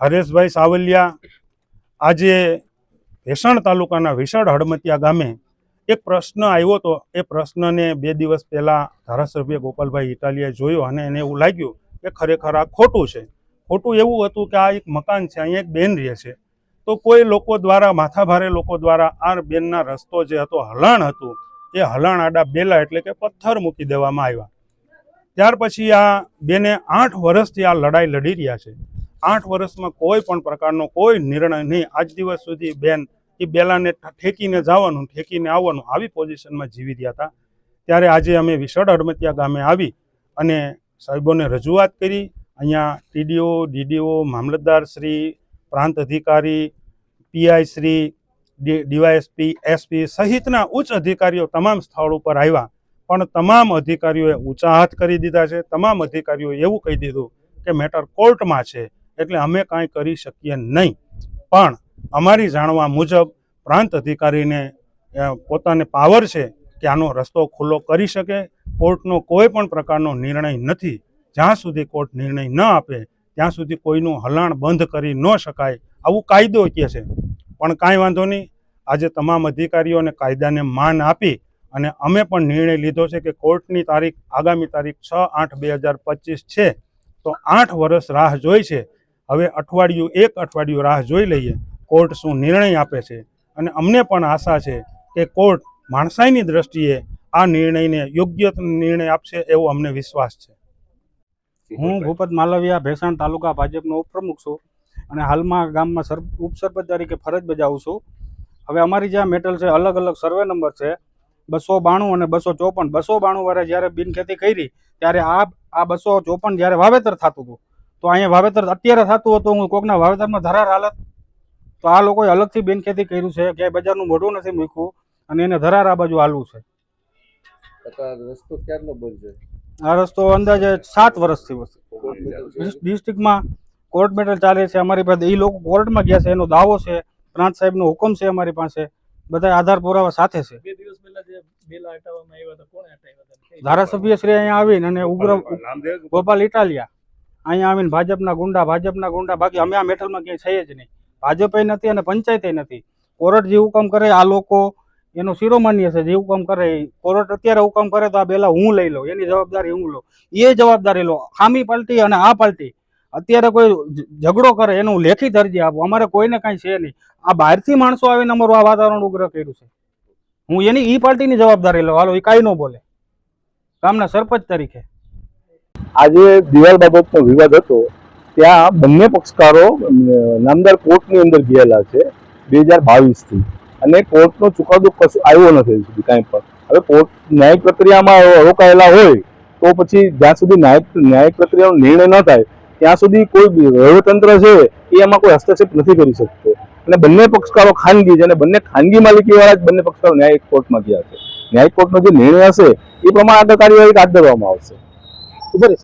હરેશભાઈ સાવલિયા આજે ભેસણ તાલુકાના વિશાળ હડમતિયા ગામે એક પ્રશ્ન આવ્યો હતો. એ પ્રશ્નને બે દિવસ પહેલાં ધારાસભ્ય ગોપાલભાઈ ઇટાલિયાએ જોયો અને એને એવું લાગ્યું કે ખરેખર આ ખોટું છે. ખોટું એવું હતું કે આ એક મકાન છે, અહીંયા એક બેન રહે છે. તો કોઈ લોકો દ્વારા, માથાભારે લોકો દ્વારા આ બેનના રસ્તો જે હતો, હલણ હતું. એ હલણ આડા બેલા એટલે કે પથ્થર મૂકી દેવામાં આવ્યા. ત્યાર પછી આ બેને આઠ વર્ષથી આ લડાઈ લડી રહ્યા છે. આઠ વર્ષમાં કોઈ પણ પ્રકારનો કોઈ નિર્ણય નહીં. આજ દિવસ સુધી બેન, એ બેલાને ઠેકીને જવાનું, ઠેકીને આવવાનું, આવી પોઝિશનમાં જીવી રહ્યા હતા. ત્યારે આજે અમે વિશળ અડમતિયા ગામે આવી અને સાહેબોને રજૂઆત કરી. અહીંયા ટીડીઓ, ડીડીઓ, મામલતદાર શ્રી, પ્રાંત અધિકારી, પીઆઈ શ્રી ડીવાયએસપી, એસપી સહિતના ઉચ્ચ અધિકારીઓ તમામ સ્થળ ઉપર આવ્યા. પણ તમામ અધિકારીઓએ ઊંચા હાથ કરી દીધા છે. તમામ અધિકારીઓએ એવું કહી દીધું કે મેટર કોર્ટમાં છે. એટલે અમે કાંઈ કરી શકીએ નહીં. પણ અમારી જાણવા મુજબ પ્રાંત અધિકારીને પોતાને પાવર છે કે આનો રસ્તો ખુલ્લો કરી શકે. કોર્ટનો કોઈ પણ પ્રકારનો નિર્ણય નથી. જ્યાં સુધી કોર્ટ નિર્ણય ન આપે, ત્યાં સુધી કોઈનું હલાણ બંધ કરી ન શકાય. આવું કાયદો કહે છે. પણ કાંઈ વાંધો નહીં. આજે તમામ અધિકારીઓને કાયદાને માન આપી અને અમે પણ નિર્ણય લીધો છે કે કોર્ટની તારીખ, આગામી તારીખ છ આઠ બે હજાર પચીસ છે. તો આઠ વર્ષ રાહ જોઈ છે. હવે અઠવાડિયું, એક અઠવાડિયું રાહ જોઈ લઈએ. કોર્ટ શું નિર્ણય આપે છે? અને અમને પણ આશા છે કે કોર્ટ માણસાઈની દ્રષ્ટિએ આ નિર્ણયને યોગ્ય નિર્ણય આપશે એવો અમને વિશ્વાસ છે. હું ભૂપત માલવિયા, ભેસાણ તાલુકા ભાજપનો ઉપપ્રમુખ છું અને હાલમાં ગામમાં સર, ઉપસરપંચ તરીકે ફરજ બજાવું છું. હવે અમારી જે આ મેટલ છે, અલગ અલગ સર્વે નંબર છે, બસો બાણું અને બસો ચોપન. બસો બાણું વાળા જ્યારે બિનખેતી કરી, ત્યારે આ આ બસો ચોપન જ્યારે વાવેતર થતું હતું. તો અહીંયા વાવેતર અત્યારે થતું હતું હું કોકના વાવેતરમાં ધરાર હાલત. તો આ લોકોએ અલગથી બિનખેતી કર્યું છે ક્યાંય બજારનું મોઢું નથી મૂક્યું અને એને ધરાર આ બાજુ હાલવું છે. રસ્તો ક્યારનો બંધ છે આ રસ્તો અંદાજે સાત વર્ષથી કોર્ટ મેટલ ડિસ્ટ્રિક્ટમાં કોર્ટ મેટર ચાલે છે અમારી પાસે એ લોકો કોર્ટમાં ગયા છે એનો દાવો છે પ્રાંત સાહેબનો હુકમ છે અમારી પાસે બધા આધાર પુરાવા સાથે છે. બે દિવસ પહેલા જે બેલા હટાવવામાં આવ્યા હતા કોણે હટાવ્યા હતા? ધારાસભ્ય શ્રી અહીંયા આવીને અને ઉગ્ર ગોપાલ ઇટાલિયા. અહીંયા આવીને ભાજપના ગુંડા ભાજપના ગુંડા, બાકી અમે આ મેટલમાં ક્યાંય છે જ નહીં. ભાજપે નથી અને પંચાયતે નથી. કોર્ટ જે હુકમ કરે આ લોકો, એનો શિરોમાન્ય છે. જે હુકમ કરે, કોર્ટ અત્યારે હુકમ કરે તો આ પહેલાં હું લઈ લઉં, એની જવાબદારી હું લઉં. એ જવાબદારી લો. ખામી પાલટી અને આ પાલટી. અત્યારે કોઈ ઝઘડો કરે એનું લેખિત અરજી આપો. અમારે કોઈને કાંઈ છે નહીં. આ બહારથી માણસો આવીને અમારું આ વાતાવરણ ઉગ્ર કર્યું છે. હું એની ઈ પાર્ટીની જવાબદારી લઉં. હાલો એ કાંઈ ન બોલે. ગામના સરપંચ તરીકે. આજે દિવાલ બાબતનો વિવાદ હતો, ત્યાં બંને પક્ષકારો નામદાર કોર્ટની અંદર ગયેલા છે, બે હજાર બાવીસથી. અને કોર્ટનો ચુકાદો કશું આવ્યો નથી કાંઈ પણ. હવે કોર્ટ ન્યાયિક પ્રક્રિયામાં રોકાયેલા હોય, તો પછી જ્યાં સુધી ન્યાયિક ન્યાયિક પ્રક્રિયાનો નિર્ણય ન થાય, ત્યાં સુધી કોઈ વહીવટતંત્ર છે, એ એમાં કોઈ હસ્તક્ષેપ નથી કરી શકતો. અને બંને પક્ષકારો ખાનગી છે, અને બંને ખાનગી માલિકીવાળા જ બંને પક્ષકારો ન્યાયિક કોર્ટમાં ગયા છે. ન્યાયિક કોર્ટનો જે નિર્ણય હશે, એ પ્રમાણે આગળ કાર્યવાહી હાથ ધરવામાં આવશે. બરાબર.